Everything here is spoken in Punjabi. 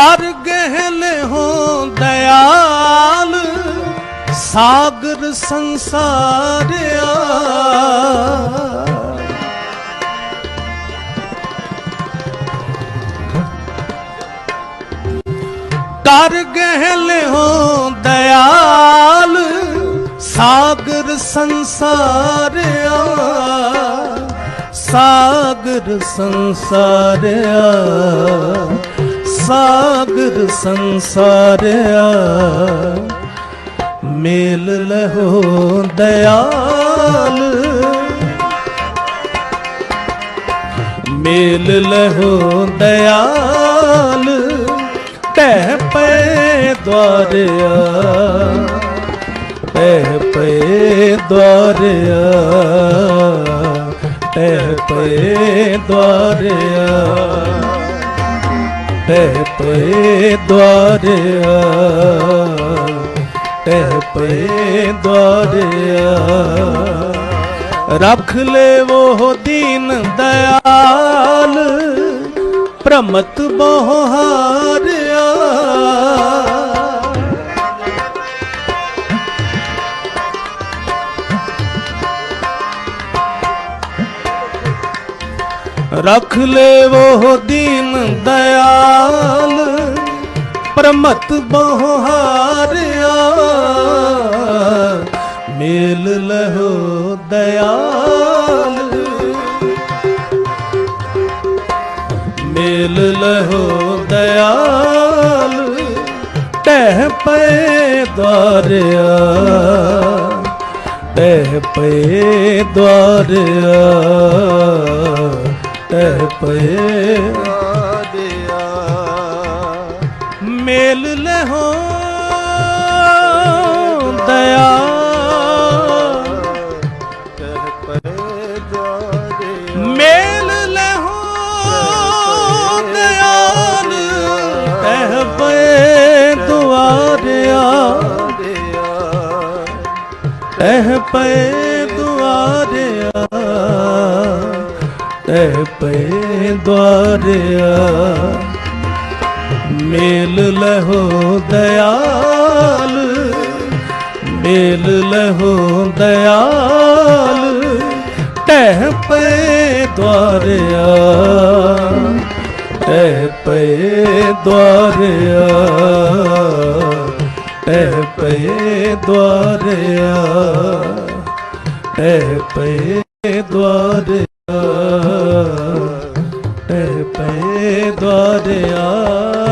ਦਰ ਗਹਿਲ ਹੋ ਦਿਆਲ ਸਾਗਰ ਸੰਸਾਰਿਆ। ਦਰ ਗਹਿਨ ਹੋ ਦਿਆਲ ਸਾਗਰ ਸੰਸਾਰਿਆ। ਸਾਗਰ ਸੰਸਾਰਿਆ। ਸਾਗਰ ਸੰਸਾਰਿਆ, ਮੇਲ ਲਹੋ ਦਇਆਲ। ਮੇਲ ਲਹੋ ਦਇਆਲ ਟਹਿ ਪਏ ਦਵਾਰਿਆ ਟਹਿ ਪਏ ਦਵਾਰਿਆ ਟਹਿ ਪਏ ਦਵਾਰਿਆ ਟਹਿ ਪਏ ਦਵਾਰਿਆ ਟਹਿ ਪਏ ਦਵਾਰਿਆ ਰੱਖ ਲੈ ਉਹ ਦੀਨ ਦਇਆਲ, ਪ੍ਰਮਤ ਬਹੁ ਹਾਰਿਆ ਰੱਖ ਲੈ ਉਹ ਦੀਨ ਦਇਆਲ ਪ੍ਰਮਤ ਬਹੁ ਹਾਰਿਆ ਮੇਲ ਲਹੋ ਦਇਆਲ। ਮੇਲ ਲਹੋ ਦਇਆਲ। ਟਹਿ ਪਏ ਦਵਾਰਿਆ ਟਹਿ ਪਏ ਦਵਾਰਿਆ ਟਹਿ ਪਏ ਮੇਲ ਲਹੋ ਦਇਆ। ਮੇਲ ਲਹੋ ਦਇਆਲ ਕਹਿ ਪਏ ਦੁਆਰਿਆ। ਕਹਿ ਪਏ ਦੁਆਰਿਆ ਕਹਿ ਪਏ ਦੁਆਰਿਆ। ਮੇਲ ਲਹੋ ਦਇਆਲ, ਮੇਲ ਲਹੋ ਦਇਆਲ, ਟਹਿ ਪਏ ਦਵਾਰਿਆ ਟਹਿ ਪਏ ਦਵਾਰਿਆ ਟਹਿ ਪਏ ਦਵਾਰਿਆ ਟਹਿ ਪਏ ਦਵਾਰਿਆ ਟਹਿ ਪਏ ਦਵਾਰਿਆ